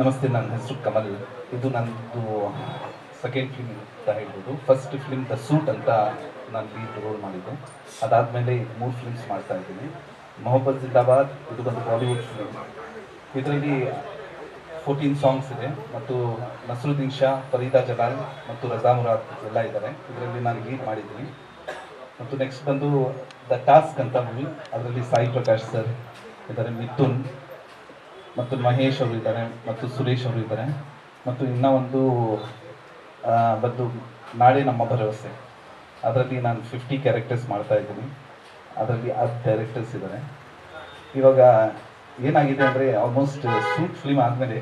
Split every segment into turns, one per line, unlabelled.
ನಮಸ್ತೆ, ನನ್ನ ಹೆಸರು ಕಮಲ್. ಇದು ನನ್ನದು ಸೆಕೆಂಡ್ ಫಿಲ್ಮ್ ಅಂತ ಹೇಳ್ಬೋದು. ಫಸ್ಟ್ ಫಿಲ್ಮ್ ದ ಸೂಟ್ ಅಂತ ನಾನು ಲೀಡ್ ರೋಲ್ ಮಾಡಿದ್ದು. ಅದಾದಮೇಲೆ ಮೂರು ಫಿಲ್ಮ್ಸ್ ಮಾಡ್ತಾ ಇದ್ದೀನಿ. ಮೊಹಬ್ಬತ್ ಜಿಂದಾಬಾದ್, ಇದು ಬಂದು ಬಾಲಿವುಡ್ ಫಿಲ್ಮ್ ಇದರಲ್ಲಿ ಫೋರ್ಟೀನ್ ಸಾಂಗ್ಸ್ ಇದೆ. ಮತ್ತು ನಸರುದ್ದೀನ್ ಶಾ, ಫರೀದಾ ಜಲಾಲ್ ಮತ್ತು ರಜಾ ಮುರಾದ್ ಎಲ್ಲ ಇದ್ದಾರೆ. ಇದರಲ್ಲಿ ನಾನು ಲೀಡ್ ಮಾಡಿದ್ದೀನಿ. ಮತ್ತು ನೆಕ್ಸ್ಟ್ ಬಂದು ದ ಟಾಸ್ಕ್ ಅಂತ ಮೂವಿ ಅದರಲ್ಲಿ ಸಾಯಿ ಪ್ರಕಾಶ್ ಸರ್ ಇದ್ದಾರೆ, ಮಿಥುನ್. ಮತ್ತು ಮಹೇಶ್ ಅವರು ಇದ್ದಾರೆ ಮತ್ತು ಸುರೇಶ್ ಅವರು ಇದ್ದಾರೆ. ಮತ್ತು ಇನ್ನೂ ಒಂದು ಬಂದು ನಾಳೆ ನಮ್ಮ ಭರವಸೆ. ಅದರಲ್ಲಿ ನಾನು ಫಿಫ್ಟಿ ಕ್ಯಾರೆಕ್ಟರ್ಸ್ ಮಾಡ್ತಾ ಇದ್ದೀನಿ. ಅದರಲ್ಲಿ ಹತ್ತು ಕ್ಯಾರೆಕ್ಟರ್ಸ್ ಇದ್ದಾರೆ ಇವಾಗ ಏನಾಗಿದೆ ಅಂದರೆ ಆಲ್ಮೋಸ್ಟ್ ಸೂಟ್ ಫಿಲ್ಮ್ ಆದಮೇಲೆ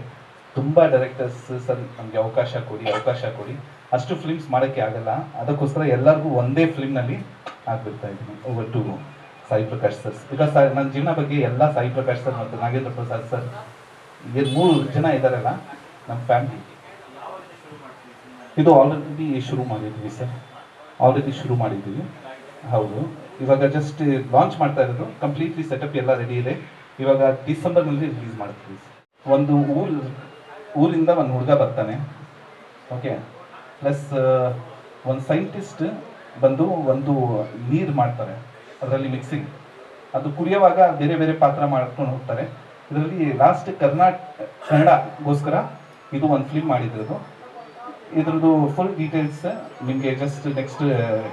ತುಂಬ ಡೈರೆಕ್ಟರ್ಸ್ ಸರ್ ನಮಗೆ ಅವಕಾಶ ಕೊಡಿ ಅವಕಾಶ ಕೊಡಿ. ಅಷ್ಟು ಫಿಲ್ಮ್ಸ್ ಮಾಡೋಕ್ಕೆ ಆಗಲ್ಲ. ಅದಕ್ಕೋಸ್ಕರ ಎಲ್ಲರಿಗೂ ಒಂದೇ ಫಿಲ್ಮ್ನಲ್ಲಿ ಆಗ್ಬಿಡ್ತಾ ಇದ್ದೀನಿ. Over to Sai Prakash sir. Because ನನ್ನ ಜೀವನ ಬಗ್ಗೆ ಎಲ್ಲ ಸಾಯಿ ಪ್ರಕಾಶ್ ಸರ್ ಮತ್ತು ನಾಗೇಂದ್ರ ಪ್ರಸಾದ್ ಸರ್ ಇದು ಮೂರು ಜನ ಇದ್ದಾರಲ್ಲ, ನಮ್ಮ ಫ್ಯಾಮಿಲಿ ಇದು ಆಲ್ರೆಡಿ ಶುರು ಮಾಡಿದ್ವಿ ಸರ್. ಆಲ್ರೆಡಿ ಶುರು ಮಾಡಿದ್ದೀವಿ. ಹೌದು. ಇವಾಗ ಜಸ್ಟ್ ಲಾಂಚ್ ಮಾಡ್ತಾ ಇರೋದು. ಕಂಪ್ಲೀಟ್ಲಿ ಸೆಟಪ್ ಎಲ್ಲ ರೆಡಿ ಇದೆ. ಇವಾಗ ಡಿಸೆಂಬರ್ನಲ್ಲಿ ರಿಲೀಸ್ ಮಾಡ್ತೀವಿ ಒಂದು ಊರ್, ಊರಿಂದ ಒಂದು ಹುಡುಗ ಬರ್ತಾನೆ. ಓಕೆ ಪ್ಲಸ್ ಒಂದು ಸೈಂಟಿಸ್ಟ್ ಬಂದು ಒಂದು ನೀರು ಮಾಡ್ತಾರೆ. ಅದರಲ್ಲಿ ಮಿಕ್ಸಿಂಗ್ ಅದು ಕುರಿಯುವಾಗ ಬೇರೆ ಬೇರೆ ಪಾತ್ರ ಮಾಡ್ಕೊಂಡು ಹೋಗ್ತಾರೆ. ಇದರಲ್ಲಿ ಲಾಸ್ಟ್ ಕರ್ನಾಟಕ ಕನ್ನಡಗೋಸ್ಕರ ಇದು ಒಂದು ಫಿಲ್ಮ್ ಮಾಡಿದ್ರು ಇದ್ರದ್ದು ಫುಲ್ ಡೀಟೇಲ್ಸ್ ನಿಮಗೆ ಜಸ್ಟ್ ನೆಕ್ಸ್ಟ್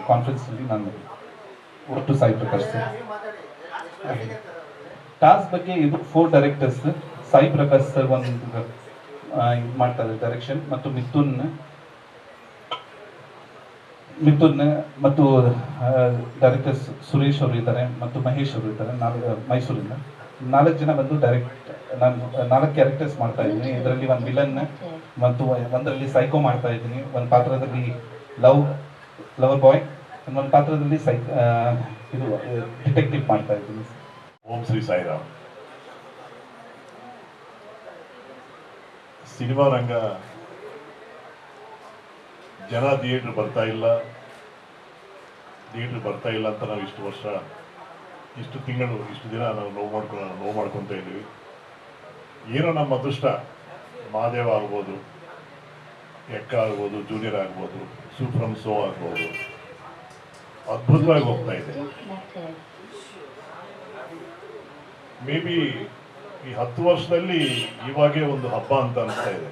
ಕಾನ್ಫರೆನ್ಸಲ್ಲಿ ನಾನು ಒಟ್ಟು ಸಾಯಿ ಪ್ರಕಾಶ್ ಸರ್ ಟಾಸ್ ಬಗ್ಗೆ ಇದು four directors Sai Prakash sir ಒಂದು ಇದು ಮಾಡ್ತಾರೆ ಡೈರೆಕ್ಷನ್ ಮತ್ತು ಮಿಥುನ್ ಮಿಥುನ್, ಮತ್ತು ಡೈರೆಕ್ಟರ್ ಸುರೇಶ್ ಅವರು ಇದ್ದಾರೆ, ಮತ್ತು ಮಹೇಶ್ ಅವರು ಇದ್ದಾರೆ, ನಾಲ್ಕು ಮೈಸೂರಿಂದ. ನಾಲ್ಕು ಜನ ಬಂದು ಡೈರೆಕ್ಟ್ ನಾನು, ನಾಲ್ಕು ಕ್ಯಾರೆಕ್ಟರ್ಸ್ ಮಾಡ್ತಾ ಇದ್ದೀನಿ. ಇದರಲ್ಲಿ ಒಂದು ವಿಲನ್ ಮತ್ತು ಒಂದರಲ್ಲಿ ಸೈಕೋ ಮಾಡ್ತಾ ಇದ್ದೀನಿ. ಒಂದು ಪಾತ್ರದಲ್ಲಿ ಲವ್ ಲವರ್ ಬಾಯ್ ಇನ್ನೊಂದು ಪಾತ್ರದಲ್ಲಿ ಸೈ ಇದು ಡಿಟೆಕ್ಟಿವ್ ಮಾಡ್ತಾ ಇದ್ದೀನಿ.
ಓಂ ಶ್ರೀ ಸಾಯಿರಾಮ್. ಸಿನಿಮಾ ರಂಗ ಜನ ಥಿಯೇಟ್ರ್ ಬರ್ತಾ ಇಲ್ಲ. ಥಿಯೇಟ್ರ್ ಬರ್ತಾ ಇಲ್ಲ ಅಂತ ನಾವು ಇಷ್ಟು ವರ್ಷ, ಇಷ್ಟು ತಿಂಗಳು, ಇಷ್ಟು ದಿನ ನಾವು ನೋವು ಮಾಡ್ಕೊ, ನೋವು ಮಾಡ್ಕೊತಾ ಇದ್ದೀವಿ. ಏನೋ ನಮ್ಮ ಅದೃಷ್ಟ. ಮಹಾದೇವ ಆಗ್ಬೋದು ಎಕ್ಕ ಆಗ್ಬೋದು ಜೂನಿಯರ್ ಆಗ್ಬೋದು, ಸೂಪ್ರಮ್ ಸೋ ಆಗ್ಬೋದು. ಅದ್ಭುತವಾಗಿ ಹೋಗ್ತಾ ಇದೆ. ಮೇ ಬಿ ಈ ಹತ್ತು ವರ್ಷದಲ್ಲಿ ಇವಾಗೇ ಒಂದು ಹಬ್ಬ ಅಂತ ಅನಿಸ್ತಾ ಇದೆ.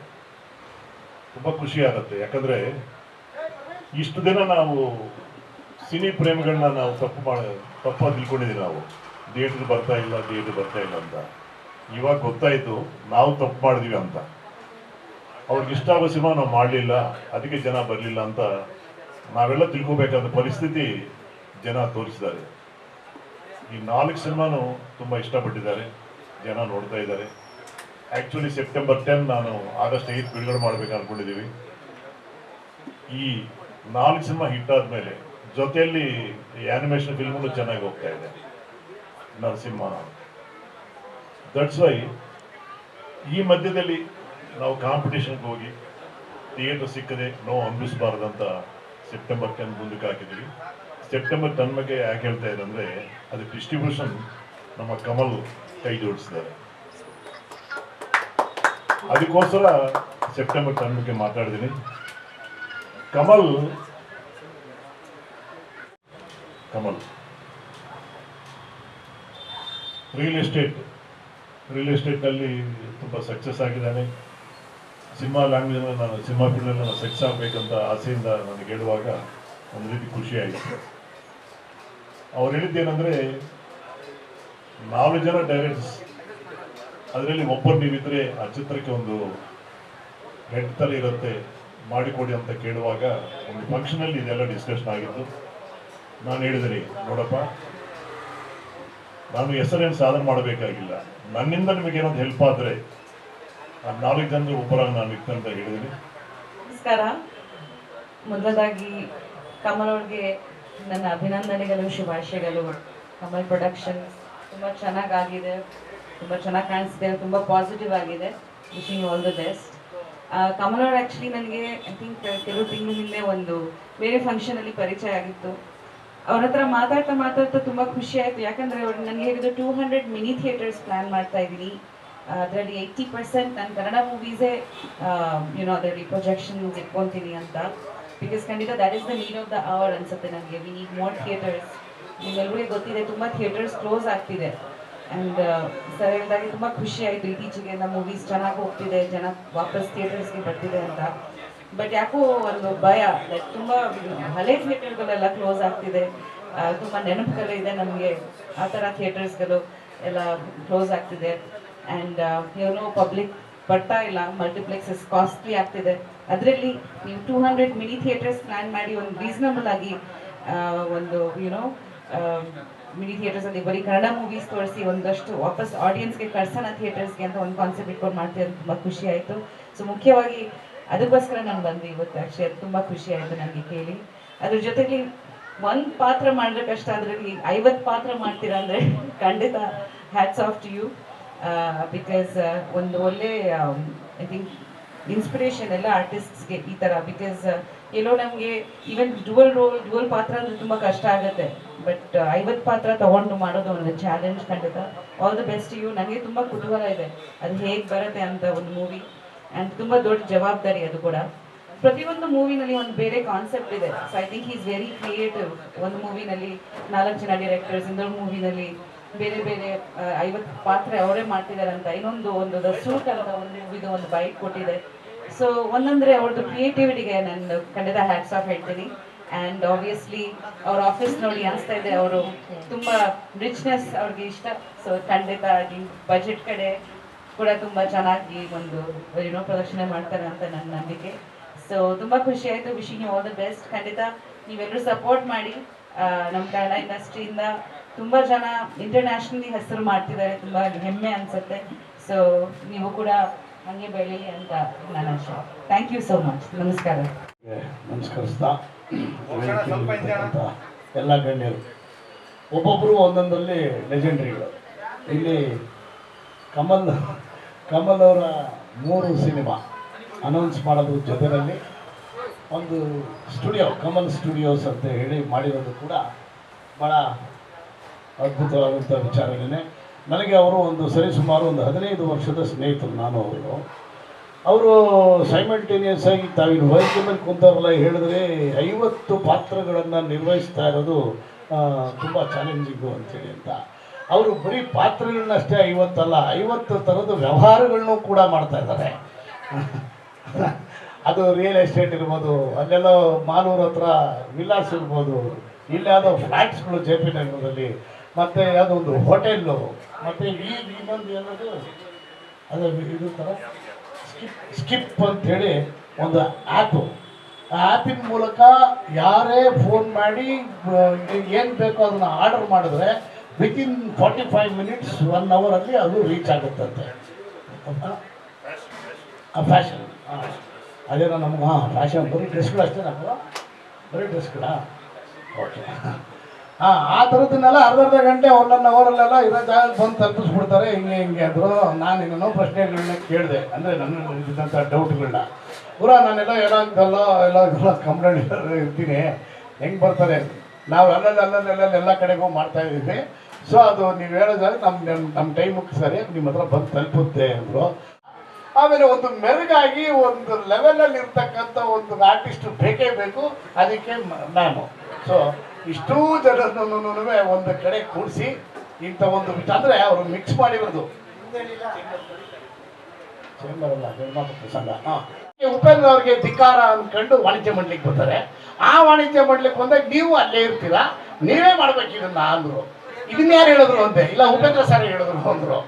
ತುಂಬ ಖುಷಿ ಆಗುತ್ತೆ. ಯಾಕಂದ್ರೆ ಇಷ್ಟು ದಿನ ನಾವು ಸಿನಿ ಪ್ರೇಮಿಗಳನ್ನ ನಾವು ತಪ್ಪು ಮಾಡ, ತಪ್ಪಾಗಿ ತಿಳ್ಕೊಂಡಿದ್ದೀವಿ ನಾವು. ಥಿಯೇಟ್ರ್ ಬರ್ತಾ ಇಲ್ಲ ಡೇಟ್ ಬರ್ತಾ ಇಲ್ಲ ಅಂತ. ಇವಾಗ ಗೊತ್ತಾಯ್ತು, ನಾವು ತಪ್ಪು ಮಾಡಿದ್ವಿ ಅಂತ. ಅವ್ರಿಗೆ ಇಷ್ಟ ಆಗೋ ಸಿನಿಮಾ ನಾವು ಮಾಡಲಿಲ್ಲ, ಅದಕ್ಕೆ ಜನ ಬರಲಿಲ್ಲ ಅಂತ ನಾವೆಲ್ಲ ತಿಳ್ಕೊಬೇಕಾದ ಪರಿಸ್ಥಿತಿ ಜನ ತೋರಿಸಿದ್ದಾರೆ. ಈ ನಾಲ್ಕು ಸಿನಿಮಾನು ತುಂಬ ಇಷ್ಟಪಟ್ಟಿದ್ದಾರೆ, ಜನ ನೋಡ್ತಾ ಇದ್ದಾರೆ. ಆ್ಯಕ್ಚುಲಿ ಸೆಪ್ಟೆಂಬರ್ ಟೆನ್ ನಾನು ಆಗಸ್ಟ್ ಐದು ಬಿಡುಗಡೆ ಮಾಡ್ಬೇಕು ಅಂದ್ಕೊಂಡಿದ್ದೀವಿ ಈ ನಾಲ್ಕು ಸಿನಿಮಾ ಹಿಟ್ ಆದಮೇಲೆ ಜೊತೆಯಲ್ಲಿ ಆ್ಯನಿಮೇಷನ್ ಫಿಲ್ಮು ಚೆನ್ನಾಗಿ ಹೋಗ್ತಾ ಇದೆ. ನರಸಿಂಹ ದಟ್ಸ್ ವೈ ಈ ಮಧ್ಯದಲ್ಲಿ ನಾವು ಕಾಂಪಿಟೇಷನ್ಗೆ ಹೋಗಿ ಥಿಯೇಟರ್ ಸಿಕ್ಕದೆ ನೋವು ಅನುಭವಿಸಬಾರ್ದಂತ ಸೆಪ್ಟೆಂಬರ್ ಟೆನ್ ಮುಂದಕ್ಕೆ ಹಾಕಿದ್ವಿ ಸೆಪ್ಟೆಂಬರ್ ಟೆನ್ ಬಗ್ಗೆ ಯಾಕೆ ಹೇಳ್ತಾ ಇದೆ ಅಂದರೆ ಅದು ಡಿಸ್ಟ್ರಿಬ್ಯೂಷನ್ ನಮ್ಮ ಕಮಲ್ ಕೈ ಜೋಡಿಸಿದ್ದಾರೆ. ಅದಕ್ಕೋಸ್ಕರ ಸೆಪ್ಟೆಂಬರ್ ಟೆನ್ ಬಗ್ಗೆ ಮಾತಾಡಿದ್ದೀನಿ Kamal. Kamal. Real estate real ಎಸ್ಟೇಟ್ನಲ್ಲಿ ತುಂಬ ಸಕ್ಸಸ್ ಆಗಿದ್ದಾನೆ. ಸಿನಿಮಾ ಲ್ಯಾಂಗ್ವೇಜ್ ನಾನು, ಸಿನಿಮಾ ಫೀಲ್ಡಲ್ಲಿ ನಾನು ಸಕ್ಸಸ್ ಆಗಬೇಕಂತ ಆಸೆಯಿಂದ ನನಗೆ ಹೇಳುವಾಗ ಒಂದು ರೀತಿ ಖುಷಿ ಆಯಿತು. ಅವ್ರು ಹೇಳಿದ್ದೇನೆಂದರೆ, ನಾಲ್ಕು ಜನ ಡೈರೆಕ್ಟರ್ಸ್ ಅದರಲ್ಲಿ ಒಬ್ಬರು ನೀವಿದ್ರೆ ಆ ಚಿತ್ರಕ್ಕೆ ಒಂದು ಹೆಡ್ ಇರುತ್ತೆ. ಮಾಡಿಕೊಡಿ ಅಂತ ಕೇಳುವಾಗ ಒಂದು ಫಂಕ್ಷನಲ್ಲಿ ಇದೆಲ್ಲ ಡಿಸ್ಕಷನ್ ಆಗಿತ್ತು. ನಾನು ಹೇಳಿದ್ರಿ ನೋಡಪ್ಪ. ನಾನು ಹೆಸರೇನು ಸಾಧನೆ ಮಾಡಬೇಕಾಗಿಲ್ಲ. ನನ್ನಿಂದ ನಿಮಗೇನೊಂದು ಹೆಲ್ಪ್ ಆದರೆ ನಾಲ್ಕು ಜನರು ಒಬ್ಬರಾಗಿ ನಾನು ಇತ್ತು ಅಂತ ಹೇಳಿದ್ದೀನಿ
ನಮಸ್ಕಾರ. ಮೊದಲದಾಗಿ ಕಮಲ್ ಅವ್ರಿಗೆ ನನ್ನ ಅಭಿನಂದನೆಗಳು, ಶುಭಾಶಯಗಳು. ಕಮಲ್ ಪ್ರೊಡಕ್ಷನ್ ತುಂಬ ಚೆನ್ನಾಗಾಗಿದೆ, ತುಂಬ ಚೆನ್ನಾಗಿ ಕಾಣಿಸ್ತಿದೆ, ತುಂಬ ಪಾಸಿಟಿವ್ ಆಗಿದೆ. Wishing all the best Kamal ಅವ್ರು ಆ್ಯಕ್ಚುಲಿ ನನಗೆ ಐ ಥಿಂಕ್ ಕೆಲವು ತಿಂಗಳ ಹಿಂದೆ ಒಂದು ಬೇರೆ ಫಂಕ್ಷನಲ್ಲಿ ಪರಿಚಯ ಆಗಿತ್ತು. ಅವ್ರ ಹತ್ರ ಮಾತಾಡ್ತಾ ಮಾತಾಡ್ತಾ ತುಂಬ ಖುಷಿ ಆಯಿತು. ಯಾಕಂದರೆ ಅವ್ರು ನನಗೆ ಹೇಳಿದ್ರು two hundred mini theatres plan ಮಾಡ್ತಾ ಇದ್ದೀನಿ. ಅದರಲ್ಲಿ ಏಯ್ಟಿ ಪರ್ಸೆಂಟ್ ನಾನು ಕನ್ನಡ ಮೂವೀಸೇ ಯುನೋ ಅದರಲ್ಲಿ ಪ್ರೊಜೆಕ್ಷನ್ಸ್ ಇಟ್ಕೊತೀನಿ ಅಂತ. ಬಿಕಾಸ್ ಖಂಡಿತ that is the need of the hour ಅನ್ಸುತ್ತೆ ನನಗೆ. ವಿ ನೀಡ್ ಮೋರ್ ಥಿಯೇಟರ್ಸ್ ನಿಮ್ಮೆಲ್ಲರಿಗೂ ಗೊತ್ತಿದೆ, ತುಂಬ ಥಿಯೇಟರ್ಸ್ ಕ್ಲೋಸ್ ಆಗ್ತಿದೆ. ಆ್ಯಂಡ್ ಸರ್ ಹೇಳಿದಾಗೆ ತುಂಬ ಖುಷಿ ಆಯಿತು. ಇತ್ತೀಚೆಗೆ ನಮ್ಮ ಮೂವೀಸ್ ಚೆನ್ನಾಗಿ ಹೋಗ್ತಿದೆ. ಜನ ವಾಪಸ್ ಥಿಯೇಟರ್ಸ್ಗೆ ಬರ್ತಿದೆ ಅಂತ. ಬಟ್ ಯಾಕೋ ಒಂದು ಭಯ ಲೈಕ್ ತುಂಬ ಹಳೆ ಥಿಯೇಟರ್ಗಳೆಲ್ಲ ಕ್ಲೋಸ್ ಆಗ್ತಿದೆ. ತುಂಬ ನೆನಪುಗಳು ಇದೆ ನಮಗೆ. ಆ ಥರ ಥಿಯೇಟರ್ಸ್ಗಳು ಎಲ್ಲ ಕ್ಲೋಸ್ ಆಗ್ತಿದೆ. ಆ್ಯಂಡ್ ಏನೋ ಪಬ್ಲಿಕ್ ಬರ್ತಾ ಇಲ್ಲ. ಮಲ್ಟಿಪ್ಲೆಕ್ಸಸ್ ಕಾಸ್ಟ್ಲಿ ಆಗ್ತಿದೆ. ಅದರಲ್ಲಿ ನೀವು two hundred mini theatres plan ಮಾಡಿ ಒಂದು ರೀಸನಬಲ್ ಆಗಿ ಒಂದು ಯುನೋ ಮಿನಿ ಥಿಯೇಟರ್ಸ್ ಅಲ್ಲಿ ಬರೀ ಕನ್ನಡ ಮೂವೀಸ್ ತೋರಿಸಿ ಒಂದಷ್ಟು ವಾಪಸ್ ಆಡಿಯನ್ಸ್ಗೆ ಥಿಯೇಟರ್ಸ್ಗೆ ಅಂತ ಒಂದು ಕಾನ್ಸೆಪ್ಟ್ ಇಟ್ಕೊಂಡು ಮಾಡ್ತೀರ ತುಂಬಾ ಖುಷಿ ಆಯಿತು. ಸೊ ಮುಖ್ಯವಾಗಿ ಅದಕ್ಕೋಸ್ಕರ ನಾನು ಬಂದ್ವಿ ಇವತ್ತು ಆ್ಯಕ್ಚುಲಿ ಅದು ತುಂಬ ಖುಷಿ ಆಯಿತು ನನಗೆ ಕೇಳಿ. ಅದ್ರ ಜೊತೆಗೆ ಒಂದು ಪಾತ್ರ ಮಾಡಿದ್ರೆ ಕಷ್ಟ, ಅದರಲ್ಲಿ ಐವತ್ತು ಪಾತ್ರ ಮಾಡ್ತೀರಾ ಅಂದ್ರೆ ಖಂಡಿತ hats off to you because ಒಂದು ಒಳ್ಳೆ ಐ ಥಿಂಕ್ ಇನ್ಸ್ಪಿರೇಷನ್ ಎಲ್ಲ ಆರ್ಟಿಸ್ಟ್ಸ್ಗೆ ಈ ಥರ ಬಿಕಾಸ್ ಎಲ್ಲೋ ನಮಗೆ ಈವನ್ ಡುವಲ್ ರೋಲ್ ಡುವಲ್ ಪಾತ್ರ ಅಂದ್ರೆ ತುಂಬ ಕಷ್ಟ ಆಗುತ್ತೆ. ಬಟ್ ಐವತ್ತು ಪಾತ್ರ ತಗೊಂಡು ಮಾಡೋದು ಒಂದು ಚಾಲೆಂಜ್ ಖಂಡಿತ. ಆಲ್ ದ ಬೆಸ್ಟ್ ಯು ನನಗೆ ತುಂಬ ಕುತೂಹಲ ಇದೆ. ಅದು ಹೇಗೆ ಬರುತ್ತೆ ಅಂತ ಒಂದು ಮೂವಿ ಆ್ಯಂಡ್ ತುಂಬ ದೊಡ್ಡ ಜವಾಬ್ದಾರಿ ಅದು ಕೂಡ. ಪ್ರತಿಯೊಂದು ಮೂವಿನಲ್ಲಿ ಒಂದು ಬೇರೆ ಕಾನ್ಸೆಪ್ಟ್ ಇದೆ. So I think is very creative ಒಂದು ಮೂವಿನಲ್ಲಿ ನಾಲ್ಕು ಜನ ಡೈರೆಕ್ಟರ್ಸ್ ಇನ್ನೊಂದು ಮೂವಿನಲ್ಲಿ ಬೇರೆ ಬೇರೆ ಐವತ್ತು ಪಾತ್ರ ಅವರೇ ಮಾಡ್ತಿದ್ದಾರೆ ಅಂತ. ಇನ್ನೊಂದು ಒಂದು ದ ಸೂಟ್ ಅಂತ ಒಂದು ಮೂವಿದು ಒಂದು ಬೈಕ್ ಕೊಟ್ಟಿದೆ. ಸೊ ಒಂದಂದ್ರೆ ಅವ್ರದ್ದು ಕ್ರಿಯೇಟಿವಿಟಿಗೆ ನಾನು ಖಂಡಿತ ಹ್ಯಾಟ್ಸ್ ಆಫ್ ಹೇಳ್ತೀನಿ. ಆ್ಯಂಡ್ ಆಬ್ವಿಯಸ್ಲಿ ಅವ್ರ ಆಫೀಸ್ ನೋಡಿ ಅನಿಸ್ತಾ ಇದೆ ಅವರು ತುಂಬ ರಿಚ್ನೆಸ್ ಅವ್ರಿಗೆ ಇಷ್ಟ. ಸೊ ಖಂಡಿತ ಬಜೆಟ್ ಕಡೆ ಕೂಡ ತುಂಬ ಚೆನ್ನಾಗಿ ಒಂದು ಏನೋ ಪ್ರದರ್ಶನ ಮಾಡ್ತಾರೆ ಅಂತ ನನ್ನ ನಂಬಿಕೆ. ಸೊ ತುಂಬ ಖುಷಿ ಆಯಿತು. ವಿಶಿಂಗ್ ಆಲ್ ದ ಬೆಸ್ಟ್ ಖಂಡಿತ ನೀವೆಲ್ಲರೂ ಸಪೋರ್ಟ್ ಮಾಡಿ. ನಮ್ಮ ಕನ್ನಡ ಇಂಡಸ್ಟ್ರಿಯಿಂದ ತುಂಬ ಜನ ಇಂಟರ್ನ್ಯಾಷನಲಿ ಹೆಸರು ಮಾಡ್ತಿದ್ದಾರೆ. ತುಂಬ ಹೆಮ್ಮೆ ಅನಿಸುತ್ತೆ. ಸೊ ನೀವು ಕೂಡ ಹಂಗೆ ಬೆಳಿ ಅಂತ ನನ್ನ ಆಶಯ ಥ್ಯಾಂಕ್ ಯು ಸೋ ಮಚ್ ನಮಸ್ಕಾರ.
ನಮಸ್ಕರಿಸ್ತಾ ಎಲ್ಲ ಗಣ್ಯರು. ಒಬ್ಬೊಬ್ಬರು ಒಂದೊಂದಲ್ಲಿ ಲೆಜೆಂಡ್ರಿಗಳು. ಇಲ್ಲಿ ಕಮಲ್ ಕಮಲ್ ಅವರ ಮೂರು ಸಿನಿಮಾ ಅನೌನ್ಸ್ ಮಾಡೋದು ಜೊತೆಯಲ್ಲಿ ಒಂದು ಸ್ಟುಡಿಯೋ ಕಮಲ್ ಸ್ಟುಡಿಯೋಸ್ ಅಂತ ಹೇಳಿ ಮಾಡಿರೋದು ಕೂಡ ಭಾಳ ಅದ್ಭುತವಾದಂಥ ವಿಚಾರನೇ ನನಗೆ ಅವರು ಒಂದು ಸರಿಸುಮಾರು ಒಂದು ಹದಿನೈದು ವರ್ಷದ ಸ್ನೇಹಿತರು, ನಾನು ಅವರು ಅವರು ಸೈಮಲ್ಟೇನಿಯಸ್ ಆಗಿ ತಾವಿನ ವೈದ್ಯ ಮೇಲೆ ಕುಂತಾರಲ್ಲ ಹೇಳಿದ್ರೆ ಐವತ್ತು ಪಾತ್ರಗಳನ್ನು ನಿರ್ವಹಿಸ್ತಾ ಇರೋದು ತುಂಬ ಚಾಲೆಂಜಿಂಗು ಅಂತೇಳಿ ಅಂತ. ಅವರು ಬರೀ ಪಾತ್ರಗಳನ್ನಷ್ಟೇ ಐವತ್ತಲ್ಲ, ಐವತ್ತು ಥರದ ವ್ಯವಹಾರಗಳನ್ನು ಕೂಡ ಮಾಡ್ತಾ ಇದ್ದಾರೆ. ಅದು ರಿಯಲ್ ಎಸ್ಟೇಟ್ ಇರ್ಬೋದು, ಅಲ್ಲೆಲ್ಲೋ ಮಾನೂರ ಹತ್ರ ವಿಲಾಸ್ ಇರ್ಬೋದು, ಇಲ್ಲಾದ ಫ್ಲ್ಯಾಟ್ಸ್ಗಳು ಜೆ ಪಿ ನಗರದಲ್ಲಿ. ಮತ್ತು ಅದೊಂದು ಹೋಟೆಲ್ಲು, ಮತ್ತು ಈ ಇನ್ನೊಂದು ಏನದು ಅದು ಇದು ಥರ ಸ್ಕಿಪ್ ಸ್ಕಿಪ್ ಅಂತೇಳಿ ಒಂದು ಆ್ಯಪು ಆ ಆ್ಯಪಿನ ಮೂಲಕ ಯಾರೇ ಫೋನ್ ಮಾಡಿ ಏನು ಬೇಕೋ ಅದನ್ನು ಆರ್ಡರ್ ಮಾಡಿದ್ರೆ within forty five minutes one ಅವರಲ್ಲಿ ಅದು ರೀಚ್ ಆಗುತ್ತಂತೆ. ಫ್ಯಾಷನ್ ಹಾಂ ಅದೇನೋ ನಮ್ಗೆ, ಹಾಂ ಫ್ಯಾಷನ್ ಬರೀ ಡ್ರೆಸ್ಗಳು ಅಷ್ಟೇ ನಮ್ಗೆ ಬರೀ ಡ್ರೆಸ್ಗಳಾ ಓಕೆ ಆ ಥರದನ್ನೆಲ್ಲ ಅರ್ಧ ಅರ್ಧ ಗಂಟೆ ಒನ್ ಅವರಲ್ಲೆಲ್ಲ ಇರೋ ಜಾಗ ಬಂದು ತಲುಪಿಸ್ಬಿಡ್ತಾರೆ, ಹಿಂಗೆ ಹಿಂಗೆ ಅಂದರು. ನಾನು ಇನ್ನೇನೋ ಪ್ರಶ್ನೆಗಳನ್ನ ಕೇಳಿದೆ. ಅಂದರೆ ನನ್ನ ಇದ್ದಂಥ ಡೌಟ್ಗಳನ್ನ ಪೂರ ನಾನೆಲ್ಲ ಇದೆಲ್ಲ ಎಲ್ಲ ಕಂಪ್ಲೇಂಟ್ ಇರ್ತೀನಿ. ಹೆಂಗೆ ಬರ್ತಾರೆ? ನಾವು ಅಲ್ಲಲ್ಲಿ ಅಲ್ಲಲ್ಲಿ ಅಲ್ಲಲ್ಲಿ ಎಲ್ಲ ಕಡೆಗೂ ಮಾಡ್ತಾ ಇದ್ದೀವಿ ಸೊ ಅದು ನೀವು ಹೇಳೋದಾದ್ರೆ ನಮ್ಮ ನಮ್ಮ ಟೈಮಿಗೆ ಸರಿ ನಿಮ್ಮ ಹತ್ರ ಬಂದು ತಲುಪುತ್ತೆ ಅಂದರು. ಆಮೇಲೆ ಒಂದು ಮೆರುಗಾಗಿ ಒಂದು ಲೆವೆಲಲ್ಲಿ ಇರ್ತಕ್ಕಂಥ ಒಂದು ಆರ್ಟಿಸ್ಟ್ ಬೇಕೇ ಬೇಕು. ಅದಕ್ಕೆ ನಾನು. ಸೊ ಇಷ್ಟೂ ಜನರನ್ನು ಒಂದು ಕಡೆ ಕೂಡಿಸಿ ಇಂಥ ಒಂದು ವಿಚಾರ ಅಂದರೆ ಅವರು ಮಿಕ್ಸ್ ಮಾಡಿರೋದು ಸಂಘ. ಉಪೇಂದ್ರ ಅವ್ರಿಗೆ ಧಿಕ್ಕಾರ ಅಂದ್ಕೊಂಡು ವಾಣಿಜ್ಯ ಮಾಡ್ಲಿಕ್ಕೆ ಬರ್ತಾರೆ ಆ ವಾಣಿಜ್ಯ ಮಾಡ್ಲಿಕ್ಕೆ ಬಂದಾಗ ನೀವು ಅಲ್ಲೇ ಇರ್ತೀರಾ? ನೀವೇ ಮಾಡ್ಬೇಕು ಇದನ್ನ ಅಂದ್ರು. ಇದನ್ನ ಯಾರು ಹೇಳಿದ್ರು ಅಂತೆ? ಇಲ್ಲ, ಉಪೇಂದ್ರ ಸರ್ ಹೇಳಿದ್ರು ಅಂದ್ರು.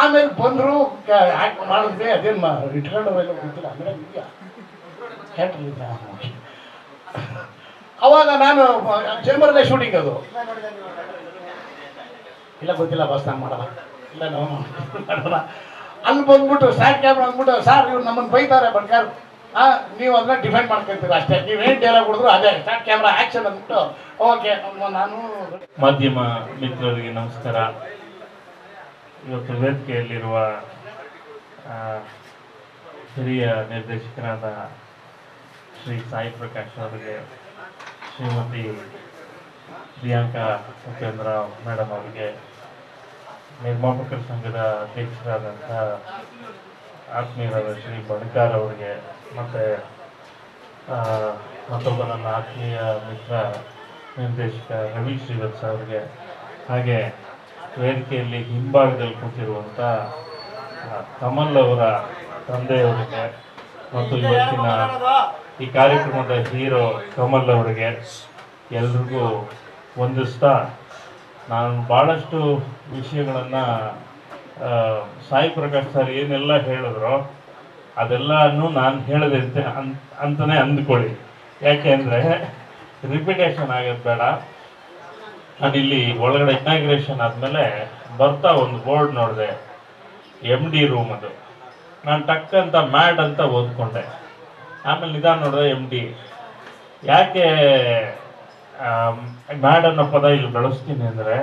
ಆಮೇಲೆ ಬಂದ್ರು ಮಾಡಿದ್ವಿ ಅದೇನು ಮಾ ಇಟ್ಕೊಂಡವೆಲ್ಲ ಗೊತ್ತಿಲ್ಲ. ಅಂದ್ರೆ ಇದೆಯಾ ಅವಾಗ ನಾನು ಚೇಂಬರ್ಲೆ ಶೂಟಿಂಗ್ ಅದು. ಇಲ್ಲ ಗೊತ್ತಿಲ್ಲ ಬಸ್ ನಾನು ಮಾಡಲ್ಲ. ಇಲ್ಲ ನಾವು ಅಲ್ಲಿ ಬಂದ್ಬಿಟ್ಟು ಸ್ಟಾರ್ಟ್ ಕ್ಯಾಮ್ರಾ ಅಂದ್ಬಿಟ್ಟು ಸರ್ ಇವ್ರು ನಮ್ಮನ್ನು ಬೈತಾರೆ, ಬಡ್ಕಾರ್. ಹಾಂ ನೀವು ಅದನ್ನ ಡಿಫೆಂಡ್ ಮಾಡ್ಕೊಂತೀರ ಅಷ್ಟೇ. ನೀವೇನು ಡೈಲಾಗ್ ಹೊಡೆದ್ರು ಅದೇ ಸ್ಯಾಂಡ್ ಕ್ಯಾಮ್ರಾ ಆ್ಯಕ್ಷನ್ ಅಂದ್ಬಿಟ್ಟು ಓಕೆ ನಾನು
ಮಾಧ್ಯಮ ಮಿತ್ರರಿಗೆ ನಮಸ್ಕಾರ. ಇವತ್ತು ವೇದಿಕೆಯಲ್ಲಿರುವ ಹಿರಿಯ ನಿರ್ದೇಶಕರಾದ ಶ್ರೀ ಸಾಯಿ ಪ್ರಕಾಶ್ ಅವರಿಗೆ ಶ್ರೀಮತಿ ಪ್ರಿಯಾಂಕಾ ಉಪೇಂದ್ರರಾವ್ ಮೇಡಮ್ ಅವರಿಗೆ ನಿರ್ಮಾಪಕರ ಸಂಘದ ಅಧ್ಯಕ್ಷರಾದಂಥ ಆತ್ಮೀಯರಾದ ಶ್ರೀ ಬಣಕಾರ್ ಅವರಿಗೆ ಮತ್ತು ಮತ್ತೊಬ್ಬ ನನ್ನ ಆತ್ಮೀಯ ಮಿತ್ರ ನಿರ್ದೇಶಕ ರವಿ ಶ್ರೀವತ್ಸ ಅವರಿಗೆ ಹಾಗೆ ವೇದಿಕೆಯಲ್ಲಿ ಹಿಂಭಾಗದಲ್ಲಿ ಕೂತಿರುವಂಥ ಕಮಲ್ ಅವರ ತಂದೆಯವರಿಗೆ ಮತ್ತು ಇವತ್ತಿನ ಈ ಕಾರ್ಯಕ್ರಮದ ಹೀರೋ ಕಮಲ್ ಅವರಿಗೆ ಎಲ್ರಿಗೂ ವಂದಿಸ್ತಾ ನಾನು ಭಾಳಷ್ಟು ವಿಷಯಗಳನ್ನು ಸಾಯಿ ಪ್ರಕಾಶ್ ಸರ್ ಏನೆಲ್ಲ ಹೇಳಿದ್ರು ಅದೆಲ್ಲನೂ ನಾನು ಹೇಳಿದೆ ಅಂತ ಅಂತಲೇ ಅಂದ್ಕೊಳ್ಳಿ. ಯಾಕೆ ಅಂದರೆ ರಿಪಿಟೇಷನ್ ಆಗೋದು ಬೇಡ. ನಾನಿಲ್ಲಿ ಒಳಗಡೆ ಇನಾಗ್ರೇಷನ್ ಆದಮೇಲೆ ಬರ್ತಾ ಒಂದು ಬೋರ್ಡ್ ನೋಡಿದೆ ಎಂ ಡಿ ರೂಮ್ ಅದು. ನಾನು ಟಕ್ ಅಂತ ಮ್ಯಾಡ್ ಅಂತ ಓದ್ಕೊಂಡೆ. ಆಮೇಲೆ ನಿಧಾನ ನೋಡಿದ್ರೆ ಎಂ ಡಿ ಯಾಕೆ ಮ್ಯಾಡ್ ಅನ್ನೋ ಪದ ಇಲ್ಲಿ ಬಳಸ್ತೀನಿ ಅಂದರೆ,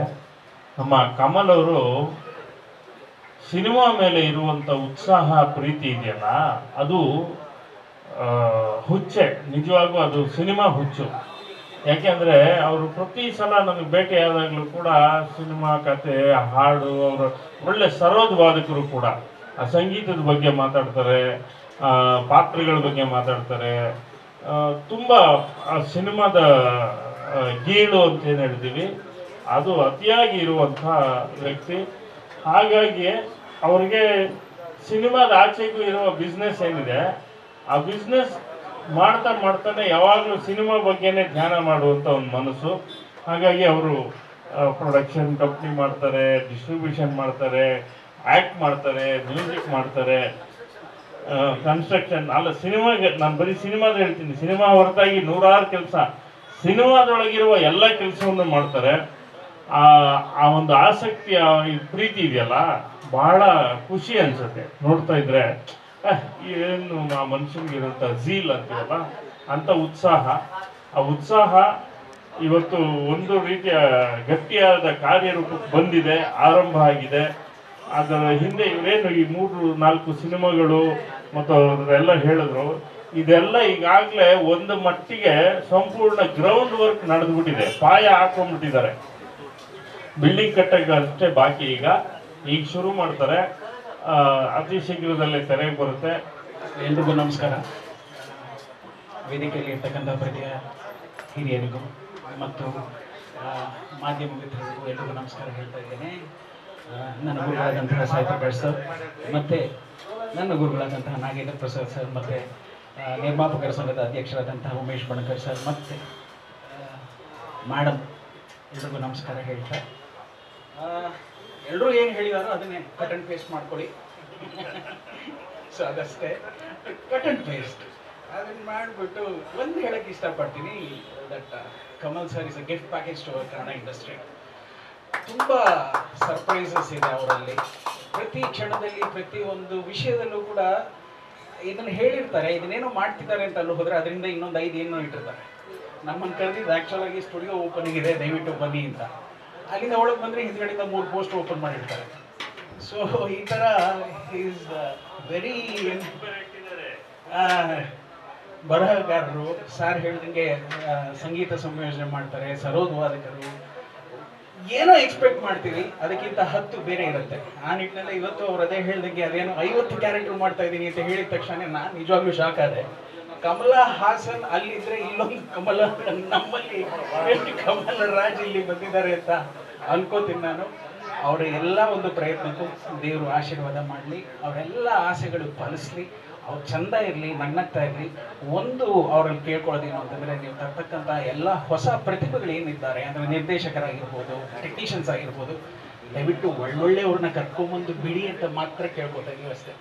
ನಮ್ಮ ಕಮಲ್ ಅವರು ಸಿನಿಮಾ ಮೇಲೆ ಇರುವಂಥ ಉತ್ಸಾಹ, ಪ್ರೀತಿ ಇದೆಯಲ್ಲ, ಅದು ಹುಚ್ಚೆ. ನಿಜವಾಗೂ ಅದು ಸಿನಿಮಾ ಹುಚ್ಚು. ಯಾಕೆಂದರೆ ಅವರು ಪ್ರತಿ ಸಲ ನನಗೆ ಭೇಟಿಯಾದಾಗಲೂ ಕೂಡ ಸಿನಿಮಾ ಕತೆ, ಹಾಡು, ಅವರು ಒಳ್ಳೆ ಸರೋದ್ವಾದಕರು ಕೂಡ ಆ ಸಂಗೀತದ ಬಗ್ಗೆ ಮಾತಾಡ್ತಾರೆ. ಪಾತ್ರಗಳ ಬಗ್ಗೆ ಮಾತಾಡ್ತಾರೆ. ತುಂಬ ಸಿನಿಮಾದ ಗೀಳು ಅಂತ ಏನು ಹೇಳ್ತೀವಿ, ಅದು ಅತಿಯಾಗಿ ಇರುವಂಥ ವ್ಯಕ್ತಿ. ಹಾಗಾಗಿ ಅವ್ರಿಗೆ ಸಿನಿಮಾದ ಆಚೆಗೂ ಇರುವ ಬಿಸ್ನೆಸ್ ಏನಿದೆ, ಆ ಬಿಸ್ನೆಸ್ ಮಾಡ್ತಾ ಮಾಡ್ತಾನೆ ಯಾವಾಗಲೂ ಸಿನಿಮಾ ಬಗ್ಗೆನೇ ಧ್ಯಾನ ಮಾಡುವಂಥ ಒಂದು ಮನಸ್ಸು. ಹಾಗಾಗಿ ಅವರು ಪ್ರೊಡಕ್ಷನ್ ಕಂಪ್ನಿ ಮಾಡ್ತಾರೆ ಡಿಸ್ಟ್ರಿಬ್ಯೂಷನ್ ಮಾಡ್ತಾರೆ ಆ್ಯಕ್ಟ್ ಮಾಡ್ತಾರೆ ಮ್ಯೂಸಿಕ್ ಮಾಡ್ತಾರೆ. ಕನ್ಸ್ಟ್ರಕ್ಷನ್ ಅಲ್ಲ, ಸಿನಿಮಾಗೆ, ನಾನು ಬರೀ ಸಿನಿಮಾದ ಹೇಳ್ತೀನಿ. ಸಿನಿಮಾ ಹೊರತಾಗಿ ನೂರಾರು ಕೆಲಸ. ಸಿನಿಮಾದೊಳಗಿರುವ ಎಲ್ಲ ಕೆಲಸವನ್ನು ಮಾಡ್ತಾರೆ. ಆ ಆ ಒಂದು ಆಸಕ್ತಿ ಪ್ರೀತಿ ಇದೆಯಲ್ಲ, ಬಹಳ ಖುಷಿ ಅನ್ಸುತ್ತೆ. ನೋಡ್ತಾ ಇದ್ರೆ ಏನು ಆ ಮನುಷ್ಯನಿಗಿರುವಂಥ ಝೀಲ್ ಅಂತೀವಲ್ಲ, ಅಂತ ಉತ್ಸಾಹ. ಆ ಉತ್ಸಾಹ ಇವತ್ತು ಒಂದು ರೀತಿಯ ಗಟ್ಟಿಯಾದ ಕಾರ್ಯರೂಪಕ್ಕೆ ಬಂದಿದೆ, ಆರಂಭ ಆಗಿದೆ. ಅದರ ಹಿಂದೆ ಇವರೇನು ಈ ಮೂರು ನಾಲ್ಕು ಸಿನಿಮಾಗಳು ಮತ್ತು ಅವರೆಲ್ಲ ಹೇಳಿದ್ರು, ಇದೆಲ್ಲ ಈಗಾಗಲೇ ಒಂದು ಮಟ್ಟಿಗೆ ಸಂಪೂರ್ಣ ಗ್ರೌಂಡ್ ವರ್ಕ್ ನಡೆದ್ಬಿಟ್ಟಿದೆ. ಪಾಯ ಹಾಕೊಂಡ್ಬಿಟ್ಟಿದ್ದಾರೆ. ಬಿಲ್ಡಿಂಗ್ ಕಟ್ಟಕ್ಕೆ ಅಷ್ಟೇ ಬಾಕಿ ಈಗ. ಈಗ ಶುರು ಮಾಡ್ತಾರೆ. ಅತಿ ಶೀಘ್ರದಲ್ಲೇ ತೆರೆಗೆ ಬರುತ್ತೆ.
ಎಲ್ರಿಗೂ ನಮಸ್ಕಾರ. ವೇದಿಕೆಯಲ್ಲಿ ಇರ್ತಕ್ಕಂಥ ಪ್ರತಿಯ ಹಿರಿಯರಿಗೂ ಮತ್ತು ಮಾಧ್ಯಮ ಮಿತ್ರರಿಗೂ ಎಲ್ರಿಗೂ ನಮಸ್ಕಾರ ಹೇಳ್ತಾ ಇದ್ದೇನೆ. ನನ್ನ ಗುರುಗಳಾದಂತಹ ಸಾಹಿತ್ಯ ಸರ್ ಮತ್ತು ನನ್ನ ಗುರುಗಳಾದಂತಹ ನಾಗೇಂದ್ರ ಪ್ರಸಾದ್ ಸರ್ ಮತ್ತು ನಿರ್ಮಾಪಕರ ಸಂಘದ ಅಧ್ಯಕ್ಷರಾದಂತಹ ಉಮೇಶ್ ಬಣಕರ್ ಸರ್ ಮತ್ತು ಮೇಡಮ್ ಎಲ್ರಿಗೂ ನಮಸ್ಕಾರ ಹೇಳ್ತಾ. ಎಲ್ಲರೂ ಏನು ಹೇಳಿದಾರೋ ಅದನ್ನೇ ಕಟ್ ಆ್ಯಂಡ್ ಪೇಸ್ಟ್ ಮಾಡ್ಕೊಳ್ಳಿ. ಸೊ ಅದಷ್ಟೇ. ಕಟ್ ಆ್ಯಂಡ್ ಪೇಸ್ಟ್ ಅದನ್ನು ಮಾಡಿಬಿಟ್ಟು ಒಂದು ಹೇಳಕ್ಕೆ ಇಷ್ಟಪಡ್ತೀನಿ. That Kamal sir is a gift package to our Kannada industry ತುಂಬ ಸರ್ಪ್ರೈಸಸ್ ಇದೆ ಅವರಲ್ಲಿ. ಪ್ರತಿ ಕ್ಷಣದಲ್ಲಿ ಪ್ರತಿ ಒಂದು ವಿಷಯದಲ್ಲೂ ಕೂಡ ಇದನ್ನು ಹೇಳಿರ್ತಾರೆ, ಇದನ್ನೇನೋ ಮಾಡ್ತಿದ್ದಾರೆ ಅಂತ ಅಲ್ಲಿ ಹೋದರೆ ಅದರಿಂದ ಇನ್ನೊಂದು ಐದು ಏನೋ ಇಟ್ಟಿರ್ತಾರೆ. ನಮ್ಮನ್ನು ಕರೆದಿದ್ದು ಆ್ಯಕ್ಚುಲ್ ಆಗಿ ಸ್ಟುಡಿಯೋ ಓಪನಿಂಗ್ ಇದೆ, ದಯವಿಟ್ಟು ಬನ್ನಿ ಅಂತ. ಅಲ್ಲಿಂದ ಒಳಗೆ ಬಂದರೆ ಹಿಂದ್ಗಡೆಯಿಂದ ಮೂರು ಪೋಸ್ಟ್ ಓಪನ್ ಮಾಡಿರ್ತಾರೆ. ಸೊ ಈ ಥರ ಈಸ್ ವೆರಿ ಬರಹಗಾರರು ಸಾರ್ ಹೇಳ್ದಂಗೆ ಸಂಗೀತ ಸಂಯೋಜನೆ ಮಾಡ್ತಾರೆ, ಸರೋದ್ವಾದಕರು ಏನೋ ಎಕ್ಸ್ಪೆಕ್ಟ್ ಮಾಡ್ತೀವಿ ಅದಕ್ಕಿಂತ ಹತ್ತು ಬೇರೆ ಇರುತ್ತೆ. ಆ ನಿಟ್ಟಿನಲ್ಲಿ ಇವತ್ತು ಅವ್ರು ಅದೇ ಹೇಳ್ದಂಗೆ ಅದೇನೋ ಐವತ್ತು ಕ್ಯಾರೆಕ್ಟರ್ ಮಾಡ್ತಾ ಇದ್ದೀನಿ ಅಂತ ಹೇಳಿದ ತಕ್ಷಣ ನಾನು ನಿಜವಾಗ್ಲೂ ಶಾಕ್ ಆದೆ. ಕಮಲಾ ಹಾಸನ್ ಅಲ್ಲಿದ್ರೆ ಇಲ್ಲೊಂದು ಕಮಲ, ನಮ್ಮಲ್ಲಿ ಕಮಲ ರಾಜ್ ಇಲ್ಲಿ ಬಂದಿದ್ದಾರೆ ಅಂತ ಅನ್ಕೋತೀನಿ ನಾನು. ಅವರ ಎಲ್ಲ ಒಂದು ಪ್ರಯತ್ನಕ್ಕೂ ದೇವರು ಆಶೀರ್ವಾದ ಮಾಡಲಿ, ಅವರೆಲ್ಲ ಆಸೆಗಳು ಫಲಿಸ್ಲಿ. ಅವ್ರು ಚಂದ ಇರಲಿ, ನಗ್ನಗ್ತಾ ಇರಲಿ, ಒಂದು ಅವರಲ್ಲಿ ಕೇಳ್ಕೊಳ್ಳೋದೇನು ಅಂತಂದರೆ ನೀವು ತರ್ತಕ್ಕಂಥ ಎಲ್ಲ ಹೊಸ ಪ್ರತಿಭೆಗಳು ಏನಿದ್ದಾರೆ, ಅಂದರೆ ನಿರ್ದೇಶಕರಾಗಿರ್ಬೋದು ಟೆಕ್ನಿಷಿಯನ್ಸ್ ಆಗಿರ್ಬೋದು, ದಯವಿಟ್ಟು ಒಳ್ಳೊಳ್ಳೆಯವ್ರನ್ನ ಕರ್ಕೊಂಬಂದು ಬಿಡಿ ಅಂತ ಮಾತ್ರ ಕೇಳ್ಕೊತಾ ಇದೀವಿ ಅಷ್ಟೇ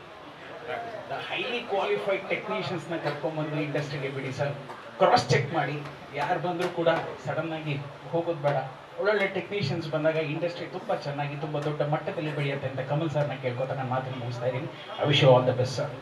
ಹೈಲಿ ಕ್ವಾಲಿಫೈಡ್ ಟೆಕ್ನಿಷಿಯನ್ಸ್ನ ಕರ್ಕೊಂಬಂದು ಇಂಡಸ್ಟ್ರಿಗೆ ಬಿಡಿ ಸರ್. ಕ್ರಾಸ್ ಚೆಕ್ ಮಾಡಿ. ಯಾರು ಬಂದರೂ ಕೂಡ ಸಡನ್ನಾಗಿ ಹೋಗೋದು ಬೇಡ. ಒಳ್ಳೊಳ್ಳೆ ಟೆಕ್ನಿಷಿಯನ್ಸ್ ಬಂದಾಗ ಇಂಡಸ್ಟ್ರಿ ತುಂಬ ಚೆನ್ನಾಗಿ, ತುಂಬ ದೊಡ್ಡ ಮಟ್ಟದಲ್ಲಿ ಬೆಳೆಯುತ್ತೆ ಅಂತ ಕಮಲ್ ಸರ್ನ ಕೇಳ್ಕೊತಾ ನಾನು ಮಾತನ್ನು ಮುಗಿಸ್ತಾ ಇದ್ದೀನಿ. I wish all the best sir